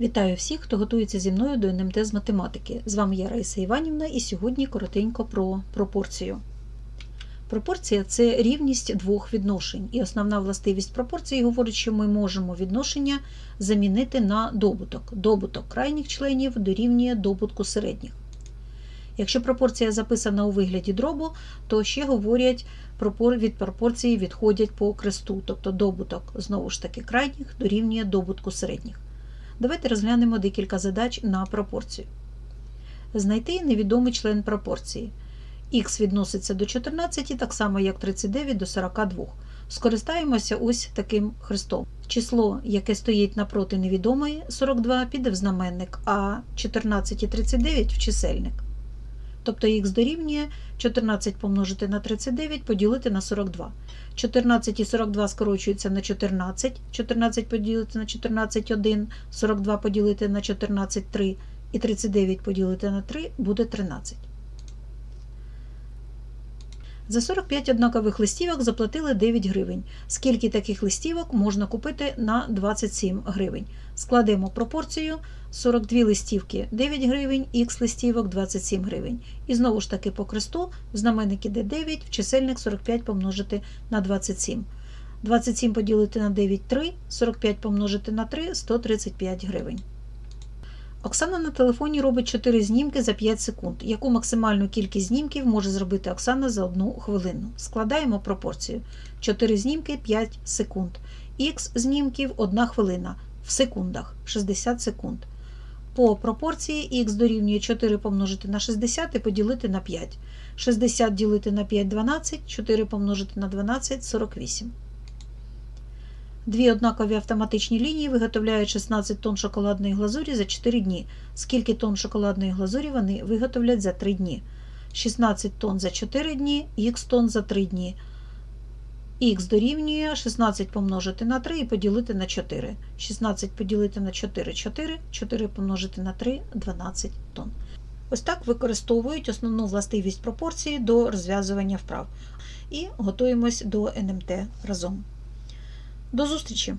Вітаю всіх, хто готується зі мною до НМТ з математики. З вами я Раїса Іванівна і сьогодні коротенько про пропорцію. Пропорція це рівність двох відношень, і основна властивість пропорції говорить, що ми можемо відношення замінити на добуток. Добуток крайніх членів дорівнює добутку середніх. Якщо пропорція записана у вигляді дробу, то ще говорять, від пропорції відходять по кресту, тобто добуток знову ж таки крайніх дорівнює добутку середніх. Давайте розглянемо декілька задач на пропорцію. Знайти невідомий член пропорції. Х відноситься до 14, так само як 39 до 42. Скористаємося ось таким хрестом. Число, яке стоїть напроти невідомої 42, піде в знаменник, а 14 і 39 в чисельник. Тобто х дорівнює 14 помножити на 39 поділити на 42. 14 і 42 скорочуються на 14, 14 поділити на 14 1, 42 поділити на 14 3 і 39 поділити на 3 буде 13. За 45 однакових листівок заплатили 9 гривень. Скільки таких листівок можна купити на 27 гривень? Складемо пропорцію 42 листівки 9 гривень, х листівок 27 гривень. І знову ж таки по кресту в знаменник іде 9, в чисельник 45 помножити на 27. 27 поділити на 9 3, 45 помножити на 3 135 гривень. Оксана на телефоні робить 4 знімки за 5 секунд. Яку максимальну кількість знімків може зробити Оксана за 1 хвилину? Складаємо пропорцію. 4 знімки 5 секунд. Х знімків 1 хвилина в секундах 60 секунд. По пропорції х дорівнює 4 помножити на 60 і поділити на 5. 60 ділити на 5 12, 4 помножити на 12 48. Дві однакові автоматичні лінії виготовляють 16 тонн шоколадної глазурі за 4 дні. Скільки тонн шоколадної глазурі вони виготовлять за 3 дні? 16 тонн за 4 дні, х тонн за 3 дні. Х дорівнює 16 помножити на 3 і поділити на 4. 16 поділити на 4 4, 4 помножити на 3 12 тонн. Ось так використовують основну властивість пропорції до розв'язування вправ. І готуємось до НМТ разом. До зустрічі!